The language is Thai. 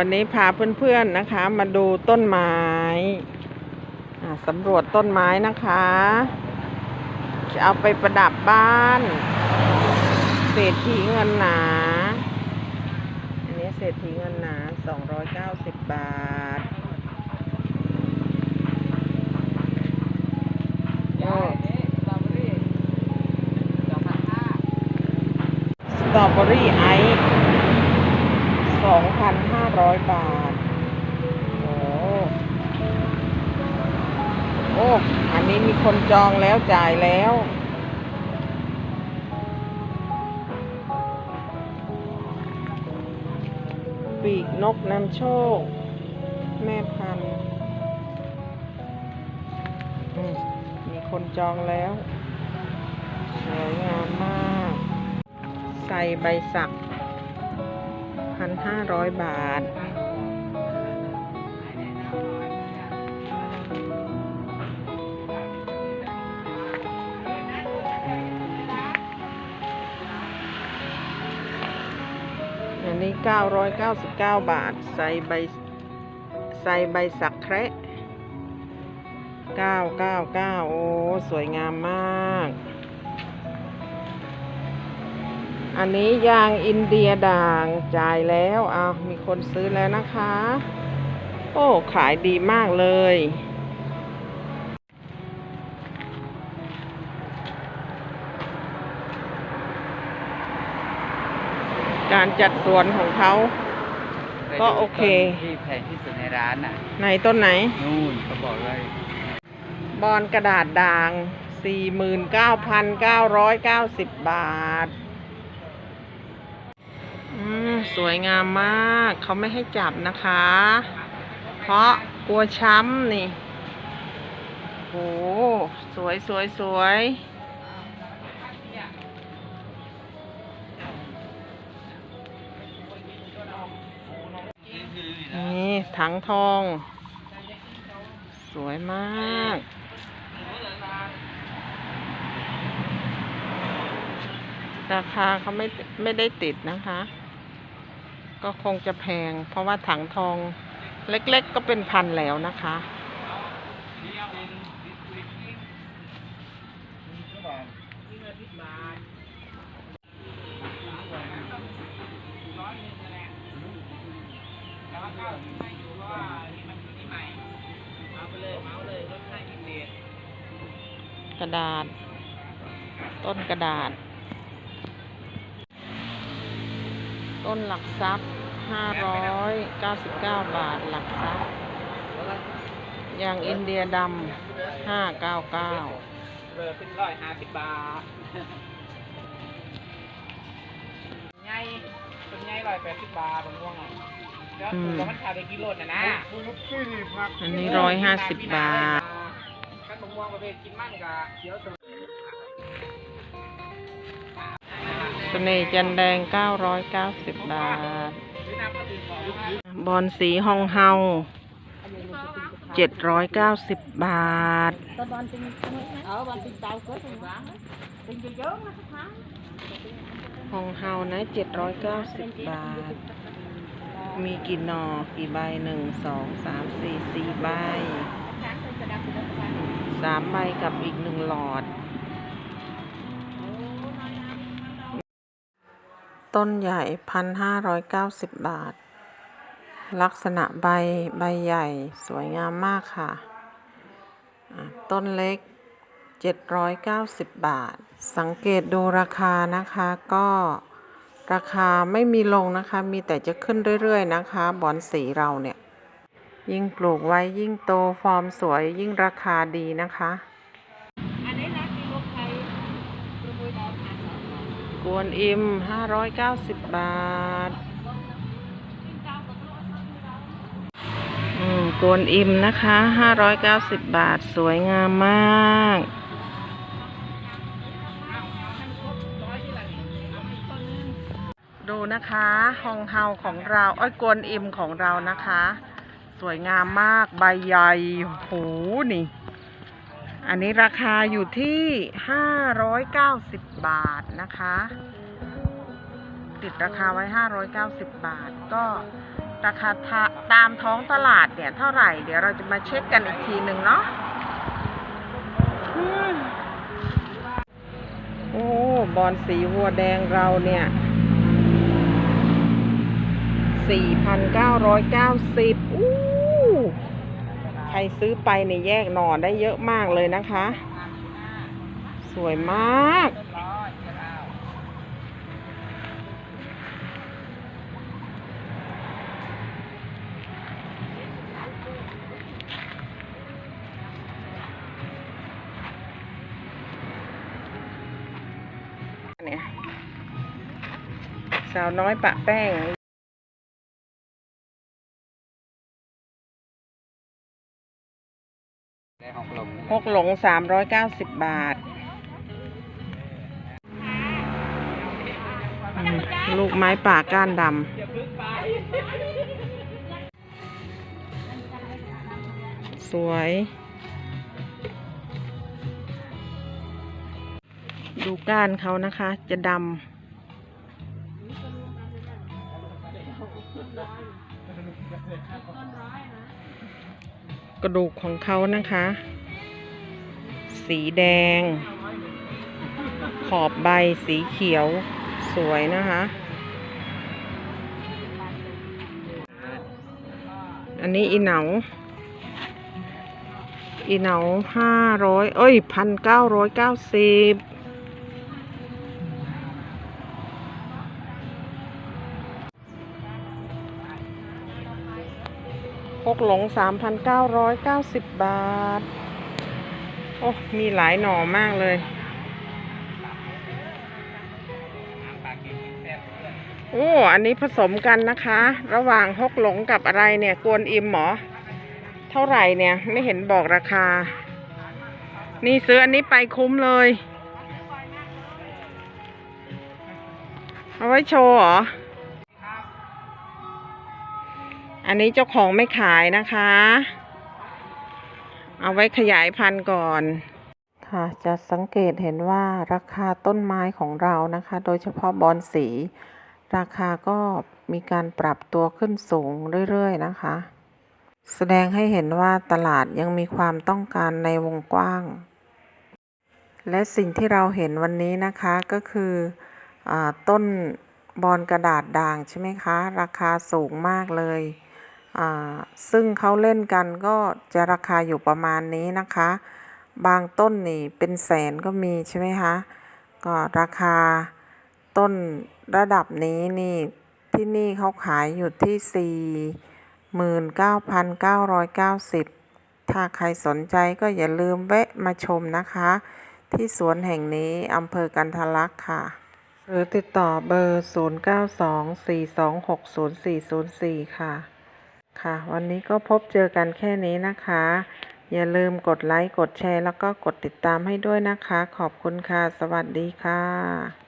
วันนี้พาเพื่อนๆนะคะ มาดูต้นไม้สำรวจต้นไม้นะคะ จะเอาไปประดับบ้านเศรษฐีเงินหนา อันนี้เศรษฐีเงินหนา290บาทโอ้สตรอเบอรี่ไอซ์ 2,500 บาท โอ้โอ้ อันนี้มีคนจองแล้วจ่ายแล้ว ปีกนกนำโชค แม่พันธุ์อืมมีคนจองแล้ว สวยงามมาก ใส่ใบสัก พันห้าร้อยบาท อันนี้ 999 บาท ใส่ใบ ใส่ใบสักแคระ999 โอ้ สวยงามมาก อันนี้ยางอินเดียด่างจ่ายแล้วเอามีคนซื้อแล้วนะคะ โอ้ ขายดีมากเลย การจัดสวนของเขา ก็โอเค ที่แพงที่สุดในร้านน่ะในต้นไหน นู่นเขาบอกเลย บอลกระดาษด่าง 49,990 บาท อืมสวยงามมาก เขาไม่ให้จับนะคะ เพราะกลัวช้ำนี่โหสวยสวยสวยนี่ถังทอง สวยมากราคาเขาไม่ไม่ได้ติดนะคะ ก็คงจะแพง เพราะว่าถังทองเล็กๆก็เป็นพันแล้วนะคะกระดาษ ต้นกระดาษ ต้นหลักทรัพย์599บาทหลักทรัพย์อย่างอินเดียดำ599เบอร์เป็นร้อยห้าสิบบาทไงเป็นไงร้อยแปดสิบบาทผมว่าไงแล้วอืมถูกมันขายไปกิโลน่ะนะอันนี้ร้อยห้าสิบบาทขั้นมะม่วงประเภทกินมั่นกับเขียว สดเสน่ห์จันแดง 990 บาท บอลสีฮองเฮา 790 บาท ฮองเฮานะ 790 บาท มีกี่หนอกี่ใบหนึ่งสองสามสี่สี่ใบสามใบกับอีกหนึ่งหลอด ต้นใหญ่พันห้าร้อยเก้าสิบบาท ลักษณะใบใบใหญ่สวยงามมากค่ะ ต้นเล็ก790บาท สังเกตดูราคานะคะก็ราคาไม่มีลงนะคะ มีแต่จะขึ้นเรื่อยๆนะคะ บอนสีเราเนี่ย ยิ่งปลูกไว้ยิ่งโตฟอร์มสวยยิ่งราคาดีนะคะ วนอิม590บาท อืมกวนอิมนะคะ590บาทสวยงามมากดูนะคะฮองเฮาของเราอ้อยกวนอิมของเรานะคะ สวยงามมากใบใหญ่โหนี่ อันนี้ราคาอยู่ที่ 590 บาทนะคะ ติดราคาไว้ 590 บาท ก็ราคาตามท้องตลาดเนี่ย เท่าไหร่ เดี๋ยวเราจะมาเช็คกันอีกทีหนึ่งเนาะโอ้บอลสีวัวแดงเราเนี่ย 4,990อู้ ใครซื้อไปเนี่ยแยกหน่อได้เยอะมากเลยนะคะ สวยมาก เนี่ย สาวน้อยปะแป้ง ได้ของลงหกหลงสามร้อยเก้าสิบบาทอืมลูกไม้ป่าก้านดำสวย ดูก้านเขานะคะ จะดำ กระดูกของเขานะคะ สีแดง ขอบใบสีเขียวสวยนะคะ อันนี้อีเหนา อีเหนาห้าร้อยเอ้ยพันเก้าร้อยเก้าสิบ พกหลงสามพันเก้าร้อยเก้าสิบบาท โอ้ มีหลายหน่อมากเลยโอ้อันนี้ผสมกันนะคะ ระหว่างฮกหลงกับอะไรเนี่ย กวนอิมหมอ เท่าไหร่เนี่ย ไม่เห็นบอกราคา นี่ซื้ออันนี้ไปคุ้มเลย เอาไว้โชว์เหรอ อันนี้เจ้าของไม่ขายนะคะ เอาไว้ขยายพันธุ์ก่อน ค่ะจะสังเกตเห็นว่าราคาต้นไม้ของเรานะคะ โดยเฉพาะบอนสี ราคาก็มีการปรับตัวขึ้นสูงเรื่อยๆนะคะ แสดงให้เห็นว่าตลาดยังมีความต้องการในวงกว้าง และสิ่งที่เราเห็นวันนี้นะคะก็คืออต้นบอนกระดาษด่างใช่ไหมคะ ราคาสูงมากเลย ซึ่งเขาเล่นกันก็จะราคาอยู่ประมาณนี้นะคะ บางต้นนี่เป็นแสนก็มีใช่ไหมคะ ก็ราคาต้นระดับนี้นี่ที่นี่เขาขายอยู่ที่ 49,990 ถ้าใครสนใจก็อย่าลืมแวะมาชมนะคะ ที่สวนแห่งนี้อำเภอกันทะลักค่ะ หรือติดต่อเบอร์ 0924260404 ค่ะ ค่ะ วันนี้ก็พบเจอกันแค่นี้นะคะ อย่าลืมกดไลค์ กดแชร์ แล้วก็กดติดตามให้ด้วยนะคะ ขอบคุณค่ะ สวัสดีค่ะ